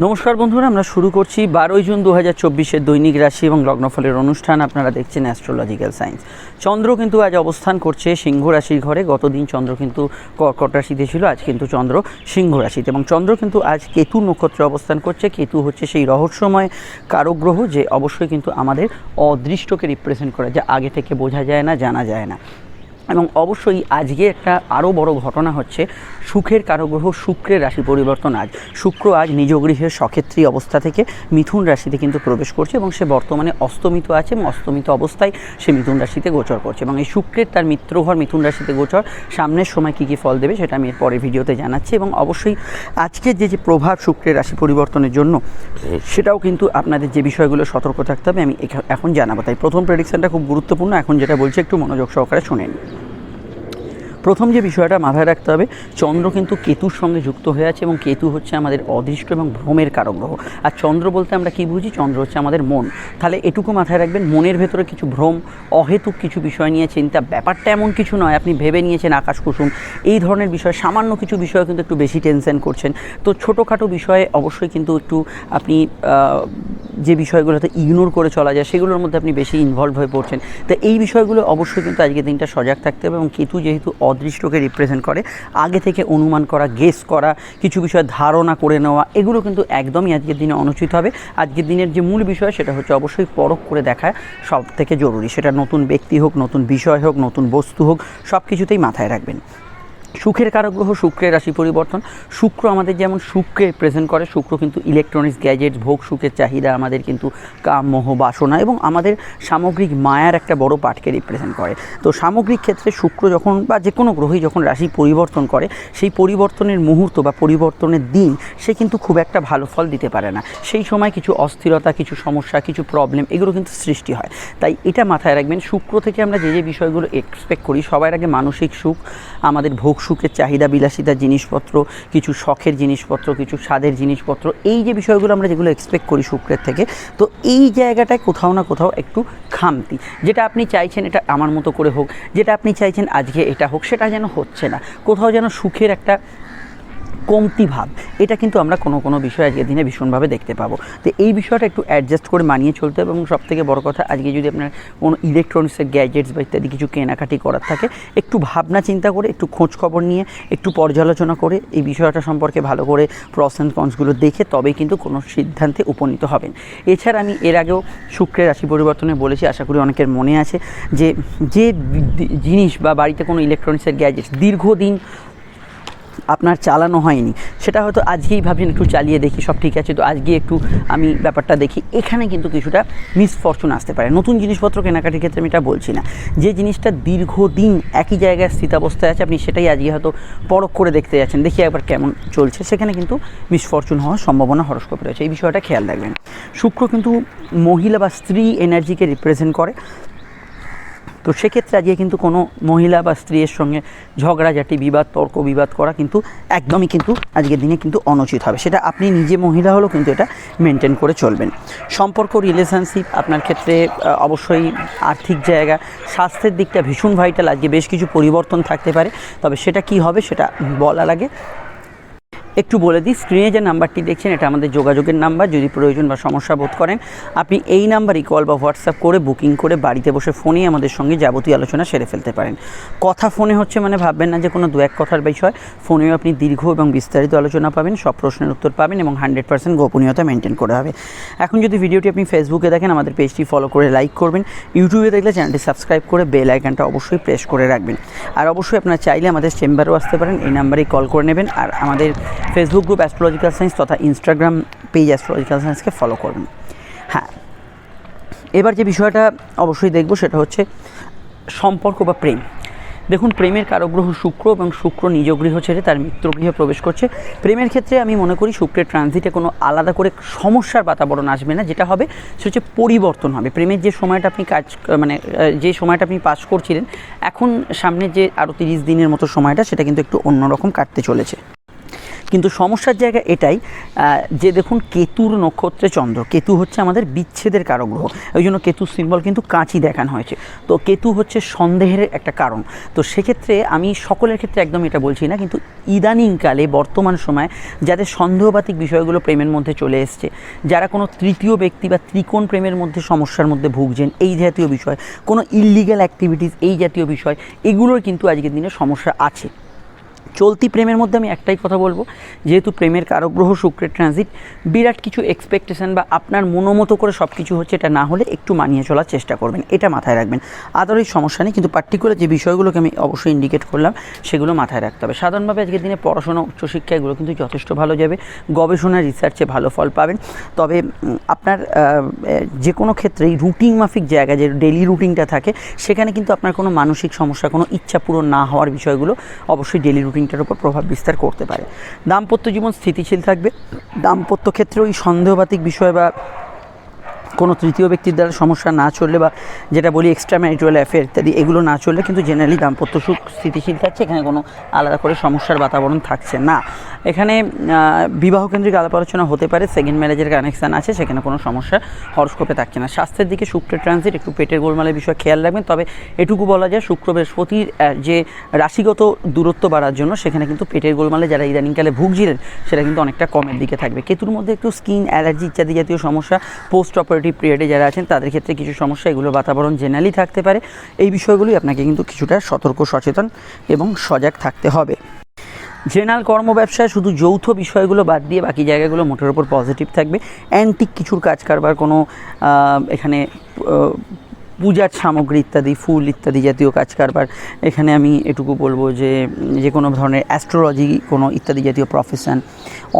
নমস্কার বন্ধুরা, আমরা শুরু করছি বারোই জুন দু হাজার চব্বিশের দৈনিক রাশি এবং লগ্নফলের অনুষ্ঠান। আপনারা দেখছেন অ্যাস্ট্রোলজিক্যাল সায়েন্স চন্দ্র কিন্তু আজ অবস্থান করছে সিংহ রাশির ঘরে। গতদিন চন্দ্র কিন্তু কর্কট রাশিতে ছিল, আজ কিন্তু চন্দ্র সিংহ রাশিতে। এবং চন্দ্র কিন্তু আজ কেতু নক্ষত্রে অবস্থান করছে। কেতু হচ্ছে সেই রহস্যময় কারক গ্রহ, যে অবশ্যই কিন্তু আমাদের অদৃষ্টকে রিপ্রেজেন্ট করে। যা আগে থেকে বোঝা যায় না, জানা যায় না। এবং অবশ্যই আজকে একটা আরও বড় ঘটনা হচ্ছে, সুখের কারগ্রহ, শুক্রের রাশি পরিবর্তন আজ। শুক্র আজ নিজ গৃহের সক্ষেত্রী অবস্থা থেকে মিথুন রাশিতে কিন্তু প্রবেশ করছে এবং সে বর্তমানে অস্তমিত আছে এবং অস্তমিত অবস্থায় সে মিথুন রাশিতে গোচর করছে এবং এই শুক্রের তার মিত্রঘর মিথুন রাশিতে গোচর। সামনের সময় কী কী ফল দেবে সেটা আমি এর পরের ভিডিওতে জানাচ্ছি এবং অবশ্যই আজকের যে যে প্রভাব শুক্রের রাশি পরিবর্তনের জন্য, সেটাও কিন্তু আপনাদের যে বিষয়গুলো সতর্ক থাকতে হবে আমি এখন জানাব। তাই প্রথম প্রেডিকশানটা খুব গুরুত্বপূর্ণ, এখন যেটা বলছি একটু মনোযোগ সহকারে শোনেন প্রথম যে বিষয়টা মাথায় রাখতে হবে, চন্দ্র কিন্তু কেতুর সঙ্গে যুক্ত হয়ে আছে এবং কেতু হচ্ছে আমাদের অদৃষ্ট এবং ভ্রমের কারক গ্রহ আর চন্দ্র বলতে আমরা কি বুঝি? চন্দ্র হচ্ছে আমাদের মন। তাহলে এটুকু মাথায় রাখবেন, মনের ভেতরে কিছু ভ্রম, অহেতুক কিছু বিষয় নিয়ে চিন্তা, ব্যাপারটা এমন কিছু নয়, আপনি ভেবে নিয়েছেন আকাশ কুসুম। এই ধরনের বিষয়, সামান্য কিছু বিষয় কিন্তু একটু বেশি টেনশন করছেন। তো ছোটোখাটো বিষয়ে অবশ্যই কিন্তু একটু আপনি যে বিষয়গুলোতে ইগনোর করে চলা যায়, সেগুলোর মধ্যে আপনি বেশি ইনভলভ হয়ে পড়ছেন। তো এই বিষয়গুলো অবশ্যই কিন্তু আজকের দিনটা সজাগ থাকতে হবে এবং কেতু যেহেতু অদৃষ্টকে রিপ্রেজেন্ট করে। আগে থেকে অনুমান করা গেস করা, কিছু বিষয় ধারণা করে নেওয়া, এগুলো কিন্তু একদমই আজকের দিনে অনুচিত হবে। আজকের দিনের যে মূল বিষয় সেটা হচ্ছে অবশ্যই পরখ করে দেখা সব থেকে জরুরি। সেটা নতুন ব্যক্তি হোক, নতুন বিষয় হোক, নতুন বস্তু হোক সব কিছুতেই মাথায় রাখবেন। সুখের কারক গ্রহ শুক্রের রাশি পরিবর্তন। শুক্র আমাদের যেমন সুখকে প্রেজেন্ট করে, শুক্র কিন্তু ইলেকট্রনিক্স গ্যাজেটস ভোগ, সুখের চাহিদা আমাদের কিন্তু কাম মোহ বাসনা এবং আমাদের সামগ্রিক মায়ার একটা বড় পার্টকে রিপ্রেজেন্ট করে। তো সামগ্রিক ক্ষেত্রে শুক্র যখন বা যে কোনো গ্রহই যখন রাশি পরিবর্তন করে, সেই পরিবর্তনের মুহূর্ত বা পরিবর্তনের দিন সে কিন্তু খুব একটা ভালো ফল দিতে পারে না। সেই সময় কিছু অস্থিরতা, কিছু সমস্যা, কিছু প্রবলেম এগুলো কিন্তু সৃষ্টি হয়। তাই এটা মাথায় রাখবেন, শুক্র থেকে আমরা যে যে বিষয়গুলো এক্সপেক্ট করি, সবার আগে মানসিক সুখ, আমাদের ভোগ সুখের চাহিদা বিলাসিতা জিনিসপত্র, কিছু শখের জিনিসপত্র, কিছু স্বাদের জিনিসপত্র, এই যে বিষয়গুলো আমরা যেগুলো এক্সপেক্ট করি শুক্রের থেকে, তো এই জায়গাটায় কোথাও না কোথাও একটু খামতি। যেটা আপনি চাইছেন এটা আমার মতো করে হোক, যেটা আপনি চাইছেন আজকে এটা হোক, সেটা যেন হচ্ছে না। কোথাও যেন সুখের একটা কমতি ভাব। এটা কিন্তু আমরা কোনো কোনো বিষয় আজকের দিনে ভীষণভাবে দেখতে পাবো। তো এই বিষয়টা একটু অ্যাডজাস্ট করে মানিয়ে চলতে হবে এবং সবথেকে বড় কথা, আজকে যদি আপনার কোনো ইলেকট্রনিক্সের গ্যাজেটস বা ইত্যাদি কিছু কেনাকাটি করার থাকে, একটু ভাবনা চিন্তা করে, একটু খোঁজ খবর নিয়ে, একটু পর্যালোচনা করে, এই বিষয়টা সম্পর্কে ভালো করে প্রস অ্যান্ড কনসগুলো দেখে তবেই কিন্তু কোনো সিদ্ধান্তে উপনীত হবেন। এছাড়া আমি এর আগেও শুক্রের রাশি পরিবর্তনে বলেছি, আশা করি অনেকের মনে আছে যে যে জিনিস বা বাড়িতে কোনো ইলেকট্রনিক্সের গ্যাজেটস দীর্ঘদিন আপনার চালানো হয়নি। সেটা হয়তো আজকেই ভাবছেন, একটু চালিয়ে দেখি, সব ঠিক আছে। তো আজকে একটু আমি ব্যাপারটা দেখি। এখানে কিন্তু কিছুটা মিসফরচুন আসতে পারে। নতুন জিনিসপত্র কেনাকাটির ক্ষেত্রে আমি এটা বলছি না। যে জিনিসটা দীর্ঘদিন একই জায়গায় স্থিতাবস্থায় আছে, আপনি সেটাই আজকে হয়তো পরখ করে দেখতে যাচ্ছেন। দেখি একবার কেমন চলছে। সেখানে কিন্তু মিসফরচুন হওয়ার সম্ভাবনা হরস্কোপ রয়েছে। এই বিষয়টা খেয়াল রাখবেন। শুক্র কিন্তু মহিলা বা স্ত্রী এনার্জিকে রিপ্রেজেন্ট করে। তো সেক্ষেত্রে আজকে কিন্তু কোনো মহিলা বা স্ত্রীর সঙ্গে ঝগড়াঝাটি বিবাদ, তর্ক বিবাদ করা কিন্তু একদমই কিন্তু আজকের দিনে কিন্তু অনুচিত হবে। সেটা আপনি নিজে মহিলা হলেও কিন্তু এটা মেনটেন করে চলবেন। সম্পর্ক রিলেশনশিপ আপনার ক্ষেত্রে অবশ্যই আর্থিক জায়গা, স্বাস্থ্যের দিকটা ভীষণ ভাইটাল আজকে বেশ কিছু পরিবর্তন থাকতে পারে। তবে সেটা কি হবে সেটা বলার আগে একটু বলে দিই স্ক্রিনে যে নাম্বারটি দেখছেন, এটা আমাদের যোগাযোগের নাম্বার যদি প্রয়োজন বা সমস্যা বোধ করেন, আপনি এই নাম্বারই কল বা হোয়াটসঅ্যাপ করে বুকিং করে বাড়িতে বসে ফোনেই আমাদের সঙ্গে যাবতীয় আলোচনা সেরে ফেলতে পারেন। কথা ফোনে হচ্ছে মানে ভাববেন না যে কোনো দু এক কথার বিষয়। ফোনেও আপনি দীর্ঘ এবং বিস্তারিত আলোচনা পাবেন, সব প্রশ্নের উত্তর পাবেন এবং হান্ড্রেড পার্সেন্ট গোপনীয়তা মেনটেন করা হবে। এখন যদি ভিডিওটি আপনি ফেসবুকে দেখেন, আমাদের পেজটি ফলো করে লাইক করবেন। ইউটিউবে দেখলে চ্যানেলটি সাবস্ক্রাইব করে বেল আইকনটা অবশ্যই প্রেস করে রাখবেন। আর অবশ্যই আপনারা চাইলে আমাদের চেম্বারেও আসতে পারেন, এই নাম্বারেই কল করে নেবেন। আর আমাদের ফেসবুক গ্রুপ অ্যাস্ট্রোলজিক্যাল সায়েন্স তথা ইনস্টাগ্রাম পেজ অ্যাস্ট্রোলজিক্যাল সায়েন্সকে ফলো করবেন। হ্যাঁ এবার যে বিষয়টা অবশ্যই দেখব সেটা হচ্ছে সম্পর্ক বা প্রেম। দেখুন, প্রেমের কারগ্রহ শুক্র এবং শুক্র নিজ গৃহ ছেড়ে তার মিত্রগৃহে প্রবেশ করছে। প্রেমের ক্ষেত্রে আমি মনে করি শুক্রের ট্রানজিটে কোনো আলাদা করে সমস্যার বাতাবরণ আসবে না। যেটা হবে সে হচ্ছে পরিবর্তন হবে। প্রেমের যে সময়টা আপনি কাজ মানে যে সময়টা আপনি পাস করছিলেন, এখন সামনে যে আরও তিরিশ দিনের মতো সময়টা, সেটা কিন্তু একটু অন্যরকম কাটতে চলেছে। কিন্তু সমস্যার জায়গা এটাই যে দেখুন কেতুর নক্ষত্রে চন্দ্র, কেতু হচ্ছে আমাদের বিচ্ছেদের কারক গ্রহ ওই জন্য কেতুর সিম্বল কিন্তু কাঁচি দেখানো হয়েছে। তো কেতু হচ্ছে সন্দেহের একটা কারণ। তো সেক্ষেত্রে আমি সকলের ক্ষেত্রে একদম এটা বলছি না, কিন্তু ইদানিংকালে, বর্তমান সময়ে যাদের সন্দেহবাতিক বিষয়গুলো প্রেমের মধ্যে চলে এসছে, যারা কোনো তৃতীয় ব্যক্তি বা ত্রিকোণ প্রেমের মধ্যে সমস্যার মধ্যে ভুগছেন, এই জাতীয় বিষয়, কোনো ইললিগ্যাল অ্যাক্টিভিটিস এই জাতীয় বিষয়, এগুলোর কিন্তু আজকের দিনে সমস্যা আছে। চলতি প্রেমের মধ্যে আমি একটাই কথা বলব, যেহেতু প্রেমের কারক গ্রহ শুক্রের ট্রানজিট বিরাট কিছু এক্সপেকটেশন বা আপনার মনোমতো করে সব কিছু হচ্ছে এটা না হলে একটু মানিয়ে চলার চেষ্টা করবেন, এটা মাথায় রাখবেন। আদারই সমস্যা নেই, কিন্তু পার্টিকুলার যে বিষয়গুলোকে আমি অবশ্যই ইন্ডিকেট করলাম, সেগুলো মাথায় রাখতে হবে। সাধারণভাবে আজকের দিনে পড়াশোনা উচ্চশিক্ষা এগুলো কিন্তু যথেষ্ট ভালো যাবে। গবেষণা রিসার্চে ভালো ফল পাবেন। তবে আপনার যে কোনো ক্ষেত্রেই রুটিন মাফিক জায়গা যে ডেলি রুটিনটা থাকে, সেখানে কিন্তু আপনার কোনো মানসিক সমস্যা, কোনো ইচ্ছা পূরণ না হওয়ার বিষয়গুলো অবশ্যই ডেলি রুটিনটার উপর প্রভাব বিস্তার করতে পারে। দাম্পত্য জীবন স্থিতিশীল থাকবে। দাম্পত্য ক্ষেত্রে ওই সন্দেহবাতিক বিষয় বা কোনো তৃতীয় ব্যক্তির দ্বারা সমস্যা না চললে বা যেটা বলি এক্সট্রা ম্যারিটুয়াল অ্যাফেয়ার ইত্যাদি, এগুলো না চললে কিন্তু জেনারেলি দাম্পত্য সুখ স্থিতিশীল থাকছে, এখানে কোনো আলাদা করে সমস্যার বাতাবরণ থাকছে না। এখানে বিবাহ কেন্দ্রিক আলাপ আলোচনা হতে পারে সেকেন্ড ম্যারেজের কানেকশান আছে, সেখানে কোনো সমস্যা হরস্কোপে থাকছে না। স্বাস্থ্যের দিকে শুক্রের ট্রানজিট একটু পেটের গোলমালের বিষয়ে খেয়াল রাখবেন, তবে এটুকু বলা যায় শুক্র বৃহস্পতির যে রাশিগত দূরত্ব বাড়ার জন্য সেখানে কিন্তু পেটের গোলমালে যারা ইদানিংকালে ভুগছিলেন, সেটা কিন্তু অনেকটা কমের দিকে থাকবে। কেতুর মধ্যে একটু স্কিন অ্যালার্জি ইত্যাদি জাতীয় সমস্যা পোস্ট অপারেটিভ পিরিয়ডে যারা আছেন, তাদের ক্ষেত্রে কিছু সমস্যা, এগুলো বাতাবরণ জেনারেলি থাকতে পারে। এই বিষয়গুলি আপনাকে কিন্তু কিছুটা সতর্ক, সচেতন এবং সজাগ থাকতে হবে। জেনারেল কর্ম ব্যবসায় শুধু যৌথ বিষয়গুলো বাদ দিয়ে বাকি জায়গাগুলো মোটের ওপর পজিটিভ থাকবে। অ্যান্টিক কিছুর কাজ কারবার কোনো এখানে পূজার সামগ্রী ইত্যাদি, ফুল ইত্যাদি জাতীয় কাজ কারবার, এখানে আমি এটুকু বলব যে যে কোনো ধরনের অ্যাস্ট্রোলজি কোনো ইত্যাদি জাতীয় প্রফেশন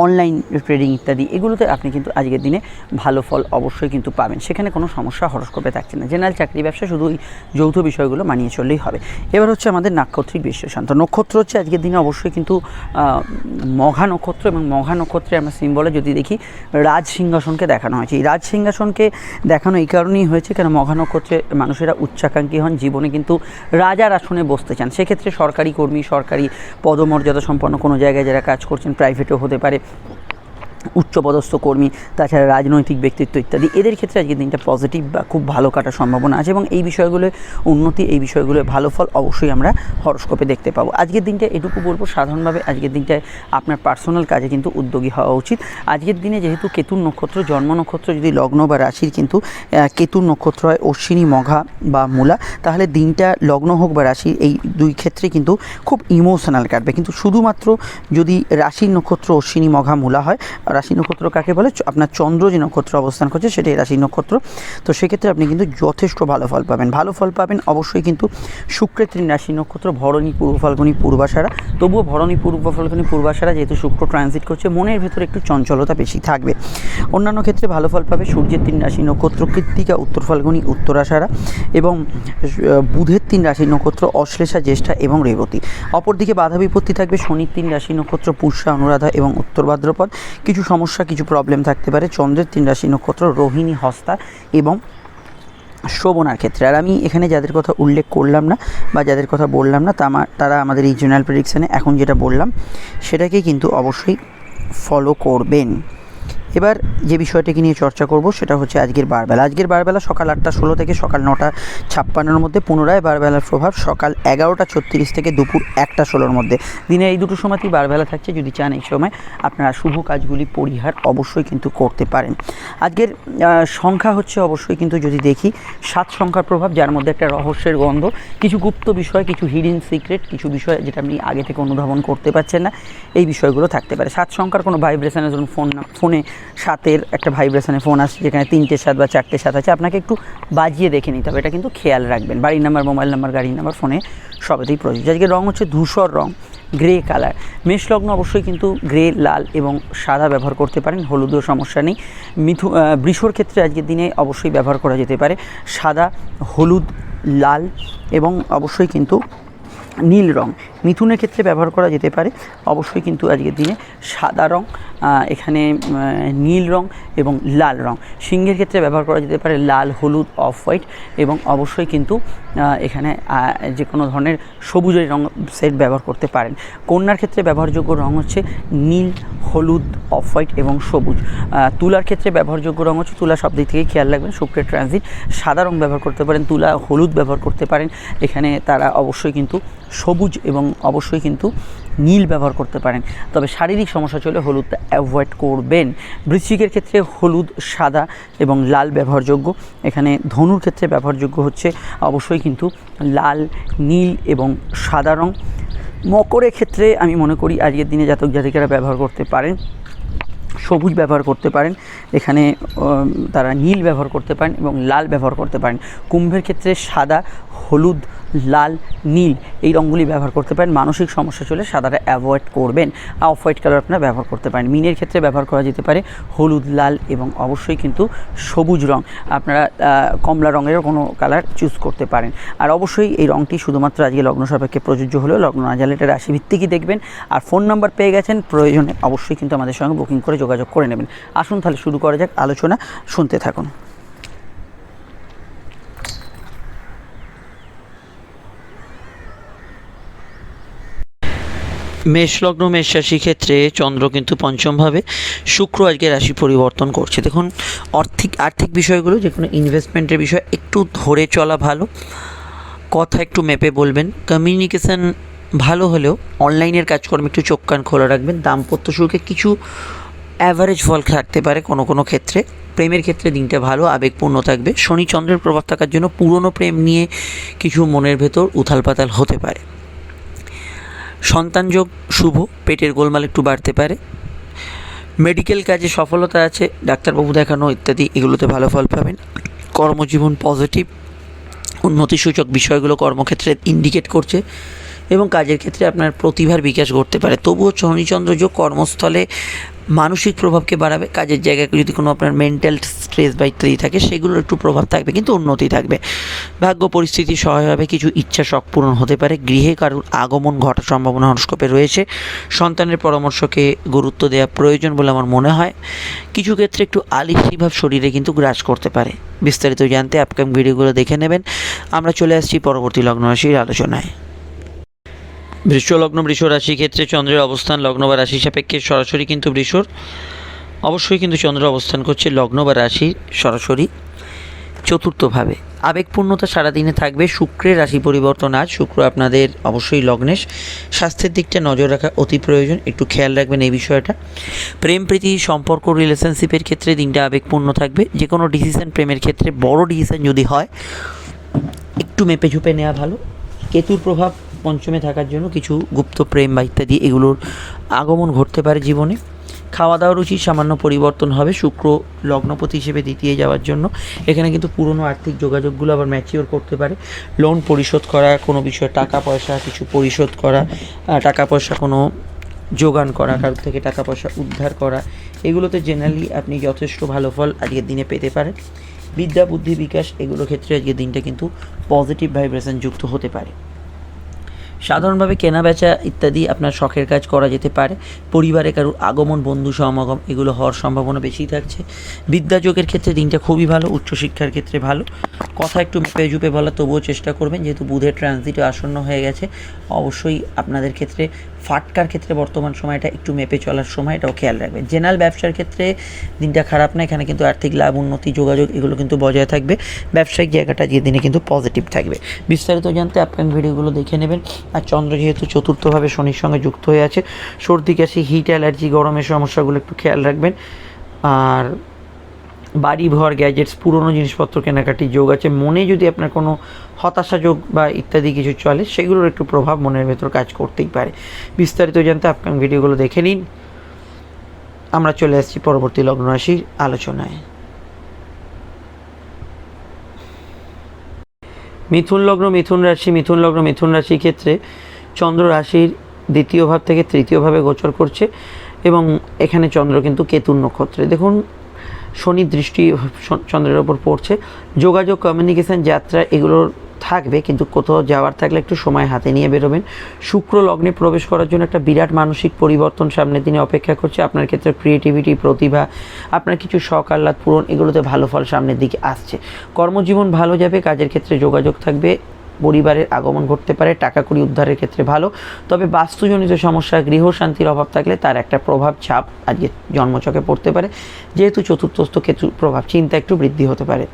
অনলাইন ট্রেডিং ইত্যাদি, এগুলোতে আপনি কিন্তু আজকের দিনে ভালো ফল অবশ্যই কিন্তু পাবেন। সেখানে কোনো সমস্যা হরস্কোপে থাকছে না। জেনারেল চাকরি ব্যবসা শুধু ওই যৌথ বিষয়গুলো মানিয়ে চললেই হবে। এবার হচ্ছে আমাদের নাক্ষত্রিক বিশ্লেষণ। তো নক্ষত্র হচ্ছে আজকের দিনে অবশ্যই কিন্তু মঘা নক্ষত্র এবং মঘা নক্ষত্রে আমরা সিম্বলে যদি দেখি, রাজ সিংহাসনকে দেখানো হয়েছে। এই রাজ সিংহাসনকে দেখানো এই কারণেই হয়েছে কেন মঘা নক্ষত্রে মানুষেরা উচ্চাকাঙ্ক্ষী হন, জীবনে কিন্তু রাজার আসনে বসতে চান। সেক্ষেত্রে সরকারি কর্মী, সরকারি পদমর্যাদা সম্পন্ন কোনো জায়গায় যারা কাজ করছেন প্রাইভেটও হতে পারে। উচ্চপদস্থ কর্মী, তাছাড়া রাজনৈতিক ব্যক্তিত্ব ইত্যাদি। এদের ক্ষেত্রে আজকের দিনটা পজিটিভ বা খুব ভালো কাটার সম্ভাবনা আছে এবং এই বিষয়গুলো উন্নতি, এই বিষয়গুলো ভালো ফল অবশ্যই আমরা হরস্কোপে দেখতে পাবো। আজকের দিনটা এটুকু বলব, সাধারণভাবে আজকের দিনটায় আপনার পার্সোনাল কাজে কিন্তু উদ্যোগী হওয়া উচিত। আজকের দিনে যেহেতু কেতুর নক্ষত্র, জন্ম নক্ষত্র যদি লগ্ন বা রাশির কিন্তু কেতুর নক্ষত্র হয়, অশ্বিনী মঘা বা মূলা, তাহলে দিনটা লগ্ন হোক বা রাশি, এই দুই ক্ষেত্রে কিন্তু খুব ইমোশনাল কাটবে। কিন্তু শুধুমাত্র যদি রাশির নক্ষত্র, অশ্বিনী মঘা, মূলা হয় রাশি নক্ষত্র কাকে বলে? আপনার চন্দ্র যে নক্ষত্র অবস্থান করছে, সেটাই রাশি নক্ষত্র। তো সেক্ষেত্রে আপনি কিন্তু যথেষ্ট ভালো ফল পাবেন। ভালো ফল পাবেন অবশ্যই কিন্তু শুক্রের তিন রাশি নক্ষত্র, ভরণী, পূর্ব ফাল্গুনী, পূর্বাশারা। তবুও ভরণী, পূর্ব ফাল্গুনী, পূর্বাশারা যেহেতু শুক্র ট্রানজিট করছে, মনের ভেতরে একটু চঞ্চলতা বেশি থাকবে। অন্যান্য ক্ষেত্রে ভালো ফল পাবে সূর্যের তিন রাশি নক্ষত্র, কৃত্তিকা, উত্তর ফাল্গুনী, উত্তরাশারা এবং বুধের তিন রাশি নক্ষত্র, অশ্লেষা, জ্যেষ্ঠা এবং রেবতী। অপরদিকে বাধা বিপত্তি থাকবে, শনির তিন রাশি নক্ষত্র, পুষ্যা, অনুরাধা এবং উত্তর ভাদ্রপদ। কিছু সমস্যা, কিছু প্রবলেম থাকতে পারে। চন্দ্রের তিন রাশি নক্ষত্র, রোহিণী, হস্তা এবং শ্রবণার ক্ষেত্রে। আর আমি এখানে যাদের কথা উল্লেখ করলাম না বা যাদের কথা বললাম না তারা আমাদের এই প্রেডিকশানে এখন যেটা বললাম, সেটাকে কিন্তু অবশ্যই ফলো করবেন। এবার যে বিষয়টিকে নিয়ে চর্চা করব সেটা হচ্ছে আজকের বারবেলা। আজকের বারবেলা সকাল আটটা ষোলো থেকে সকাল নটা ছাপ্পান্নর মধ্যে, পুনরায় বারবেলার প্রভাব সকাল এগারোটা ছত্রিশ থেকে দুপুর একটা ষোলোর মধ্যে। দিনের এই দুটো সময়তেই বারবেলা থাকছে, যদি চান এই সময় আপনারা শুভ কাজগুলি পরিহার অবশ্যই কিন্তু করতে পারেন। আজকের সংখ্যা হচ্ছে অবশ্যই কিন্তু যদি দেখি, সাত সংখ্যার প্রভাব, যার মধ্যে একটা রহস্যের গন্ধ, কিছু গুপ্ত বিষয়, কিছু হিডেন সিক্রেট কিছু বিষয় যেটা আপনি আগে থেকে অনুধাবন করতে পারছেন না, এই বিষয়গুলো থাকতে পারে। সাত সংখ্যার কোনো ভাইব্রেশনে ধরুন ফোন ফোনে সাতের একটা ভাইব্রেশনে ফোন আসছে, যেখানে তিনটে সাত বা চারটে সাত আছে, আপনাকে একটু বাজিয়ে দেখে নিতে হবে। এটা কিন্তু খেয়াল রাখবেন। বাড়ির নাম্বার, মোবাইল নাম্বার, গাড়ির নাম্বার, ফোনে সবেতেই প্রযোজ্য। আজকে রং হচ্ছে ধূসর রং, গ্রে কালার। মেষ লগ্ন অবশ্যই কিন্তু গ্রে, লাল এবং সাদা ব্যবহার করতে পারেন, হলুদও সমস্যা নেই। মিথু বৃষর ক্ষেত্রে আজকের দিনে অবশ্যই ব্যবহার করা যেতে পারে সাদা, হলুদ, লাল এবং অবশ্যই কিন্তু নীল রং। মিথুনের ক্ষেত্রে ব্যবহার করা যেতে পারে। অবশ্যই কিন্তু আজকের দিনে সাদা রং এখানে নীল রং এবং লাল রং। সিংহের ক্ষেত্রে ব্যবহার করা যেতে পারে লাল, হলুদ, অফ হোয়াইট এবং অবশ্যই কিন্তু এখানে যে কোনো ধরনের সবুজের রং সেট ব্যবহার করতে পারেন। কন্যার ক্ষেত্রে ব্যবহারযোগ্য রং হচ্ছে নীল, হলুদ, অফ হোয়াইট এবং সবুজ। তুলার ক্ষেত্রে ব্যবহারযোগ্য রং হচ্ছে, তুলা সব দিক থেকে খেয়াল রাখবেন শুক্রের ট্রানজিট সাদা রং ব্যবহার করতে পারেন, তুলা হলুদ ব্যবহার করতে পারেন। এখানে তারা অবশ্যই কিন্তু সবুজ এবং অবশ্যই কিন্তু নীল ব্যবহার করতে পারেন। তবে শারীরিক সমস্যা চলে হলুদটা অ্যাভয়েড করবেন। বৃশ্চিকের ক্ষেত্রে হলুদ, সাদা এবং লাল ব্যবহারযোগ্য। এখানে ধনুর ক্ষেত্রে ব্যবহারযোগ্য হচ্ছে অবশ্যই কিন্তু লাল, নীল এবং সাদা রং। মকরের ক্ষেত্রে আমি মনে করি আজকের দিনে জাতক জাতিকারা ব্যবহার করতে পারেন। সবুজ ব্যবহার করতে পারেন। এখানে তারা নীল ব্যবহার করতে পারেন এবং লাল ব্যবহার করতে পারেন। কুম্ভের ক্ষেত্রে সাদা, হলুদ লাল, নীল এই রঙগুলি ব্যবহার করতে পারেন। মানসিক সমস্যা চলে সাদাটা অ্যাভয়েড করবেন। আর অফ হোয়াইট কালার আপনারা ব্যবহার করতে পারেন। মিনের ক্ষেত্রে ব্যবহার করা যেতে পারে হলুদ, লাল এবং অবশ্যই কিন্তু সবুজ রং। আপনারা কমলা রঙেরও কোনো কালার চুজ করতে পারেন। আর অবশ্যই এই রঙটি শুধুমাত্র আজকে লগ্ন সাপেক্ষে প্রযোজ্য হলেও লগ্ন না জানলে এটা রাশিভিত্তিকই দেখবেন। আর ফোন নাম্বার পেয়ে গেছেন, প্রয়োজনে অবশ্যই কিন্তু আমাদের সঙ্গে বুকিং করে যোগাযোগ করে নেবেন। আসুন তাহলে শুরু করা যাক আলোচনা। শুনতে থাকুন। মেষ লগ্ন মেষ রাশি ক্ষেত্রে চন্দ্র কিন্তু পঞ্চমভাবে। শুক্র আজকে রাশি পরিবর্তন করছে। দেখুন আর্থিক আর্থিক বিষয়গুলো, যে কোনো ইনভেস্টমেন্টের বিষয়, একটু ধরে চলা ভালো। কথা একটু মেপে বলবেন। কমিউনিকেশান ভালো হলেও অনলাইনের কাজকর্মে একটু চোখ, কান খোলা রাখবেন। দাম্পত্য সুখে কিছু অ্যাভারেজ ফল থাকতে পারে কোনো কোনো ক্ষেত্রে। প্রেমের ক্ষেত্রে দিনটা ভালো, আবেগপূর্ণ থাকবে। শনি চন্দ্রের প্রভাব থাকার জন্য পুরনো প্রেম নিয়ে কিছু মনের ভেতর উথাল পাতাল হতে পারে। সন্তানযোগ শুভ, পেটের গোলমাল একটু বাড়তে পারে। মেডিকেল কাজে সফলতা আছে, ডাক্তারবাবু দেখানো ইত্যাদি, এগুলোতে ভালো ফল পাবেন। কর্মজীবন পজিটিভ, উন্নতিসূচক বিষয়গুলো কর্মক্ষেত্রে ইন্ডিকেট করছে এবং কাজের ক্ষেত্রে আপনার প্রতিভার বিকাশ ঘটতে পারে। তবুও শনিচন্দ্র যোগ কর্মস্থলে মানসিক প্রভাবকে বাড়াবে, কাজের জায়গায় যদি কোনো আপনার মেন্টাল স্ট্রেস বা ইত্যাদি থাকে, সেগুলোর একটু প্রভাব থাকবে, কিন্তু উন্নতি থাকবে। ভাগ্য পরিস্থিতি সহায় হবে, কিছু ইচ্ছা শখ পূরণ হতে পারে, গৃহে কারুর আগমন ঘটার সম্ভাবনা হরস্কোপে রয়েছে। সন্তানের পরামর্শকে গুরুত্ব দেওয়া প্রয়োজন বলে আমার মনে হয়। কিছু ক্ষেত্রে একটু আলিসি ভাব শরীরে কিন্তু গ্রাস করতে পারে। বিস্তারিত জানতে আপকাম ভিডিওগুলো দেখে নেবেন। আমরা চলে আসছি পরবর্তী লগ্ন রাশির আলোচনায়। বৃষ লগ্ন বৃষ রাশি ক্ষেত্রে চন্দ্রের অবস্থান লগ্ন বা রাশি সাপেক্ষে সরাসরি কিন্তু বৃষর। অবশ্যই কিন্তু চন্দ্র অবস্থান করছে লগ্ন বা রাশি সরাসরি। চতুর্থভাবে, আবেগপূর্ণতা সারাদিনে থাকবে, শুক্রের রাশি পরিবর্তন আজ, শুক্র আপনাদের অবশ্যই লগ্নেশ স্বাস্থ্যের দিকটা নজর রাখা অতি প্রয়োজন, একটু খেয়াল রাখবেন এই বিষয়টা। প্রেম, প্রীতি, সম্পর্ক রিলেশনশিপের ক্ষেত্রে দিনটা আবেগপূর্ণ থাকবে যে কোনো ডিসিশন প্রেমের ক্ষেত্রে বড় ডিসিশন যদি হয়, একটু মেপে ঝুপে নেওয়া ভালো। কেতুর প্রভাব পঞ্চমে থাকার জন্য কিছু গুপ্ত প্রেম বা ইত্যাদি এগুলোর আগমন ঘটতে পারে জীবনে। খাওয়া দাওয়ার রুচি সামান্য পরিবর্তন হবে শুক্র, লগ্নপতি হিসেবে দ্বিতীয় যাওয়ার জন্য। এখানে কিন্তু পুরনো আর্থিক যোগাযোগগুলো আবার ম্যাচিওর করতে পারে। লোন পরিশোধ করা, কোনো বিষয়ে টাকা পয়সা কিছু পরিশোধ করা টাকা পয়সা কোনো যোগান করা, কারোর থেকে টাকা পয়সা উদ্ধার করা, এগুলোতে জেনারেলি আপনি যথেষ্ট ভালো ফল আজকের দিনে পেতে পারেন। বিদ্যা, বুদ্ধি বিকাশ এগুলো ক্ষেত্রে আজকের দিনটা কিন্তু পজিটিভ ভাইব্রেশন যুক্ত হতে পারে। সাধারণভাবে কেনা বেচা ইত্যাদি আপনার শখের কাজ করা যেতে পারে। পরিবারে কারোর আগমন, বন্ধু সমাগম, এগুলো হওয়ার সম্ভাবনা বেশি থাকছে। বিদ্যাযোগের ক্ষেত্রে দিনটা খুবই ভালো, উচ্চশিক্ষার ক্ষেত্রে ভালো। কথা একটু মেপে জুপে বলা তবুও চেষ্টা করবেন, যেহেতু বুধের ট্রানজিট আসন্ন হয়ে গেছে। অবশ্যই আপনাদের ক্ষেত্রে ফাটকার ক্ষেত্রে বর্তমান সময়টা একটু মেপে চলার সময়, এটাও খেয়াল রাখবেন। জেনারেল ব্যবসার ক্ষেত্রে দিনটা খারাপ না, এখানে কিন্তু আর্থিক লাভ, উন্নতি, যোগাযোগ, এগুলো কিন্তু বজায় থাকবে। ব্যবসায়িক জায়গাটা যে দিনে কিন্তু পজিটিভ থাকবে। বিস্তারিত জানতে আপকামিং ভিডিওগুলো দেখে নেবেন। আর চন্দ্র যেহেতু চতুর্থভাবে শনির সঙ্গে যুক্ত হয়ে আছে, সর্দি, কাশি হিট অ্যালার্জি গরমের সমস্যাগুলো একটু খেয়াল রাখবেন। আর বাড়ি, ঘর গ্যাজেটস পুরনো জিনিসপত্র, কেনাকাটি, যোগ আছে। মনে যদি আপনার কোনো হতাশা যোগ বা ইত্যাদি কিছু চলে, সেগুলোর একটু প্রভাব মনের ভেতর কাজ করতেই পারে। বিস্তারিত জানতে আপকামিং ভিডিওগুলো দেখে নিন। আমরা চলে আসছি পরবর্তী লগ্ন রাশির আলোচনায়। মিথুন লগ্ন, মিথুন রাশি, মিথুন লগ্ন, মিথুন রাশির ক্ষেত্রে চন্দ্র রাশির দ্বিতীয় ভাব থেকে তৃতীয় ভাবে গোচর করছে এবং এখানে চন্দ্র কিন্তু কেতুর নক্ষত্রে। দেখুন শনির দৃষ্টি চন্দ্রের ওপর পড়ছে। যোগাযোগ কমিউনিকেশান যাত্রা, এগুলোর থাকবে, কিন্তু কোথাও যাওয়ার থাকলে একটু সময় হাতে নিয়ে বেরোবেন। শুক্র লগ্নে প্রবেশ করার জন্য একটা বিরাট মানসিক পরিবর্তন সামনে দিনে অপেক্ষা করছে। আপনার ক্ষেত্রে ক্রিয়েটিভিটি প্রতিভা, আপনার কিছু শখ, আহ্লাদ পূরণ, এগুলোতে ভালো ফল সামনের দিকে আসছে। কর্মজীবন ভালো যাবে, কাজের ক্ষেত্রে যোগাযোগ থাকবে, পরিবারের আগমন ঘটতে পারে, টাকা কড়ি উদ্ধারের ক্ষেত্রে ভালো। তবে বাস্তুজনিত সমস্যা, গৃহ শান্তির অভাব থাকলে তার একটা প্রভাব, ছাপ আজকে জন্মচকে পড়তে পারে। যেহেতু চতুর্থস্থ ক্ষেত্র প্রভাব, চিন্তা একটু বৃদ্ধি হতে পারে।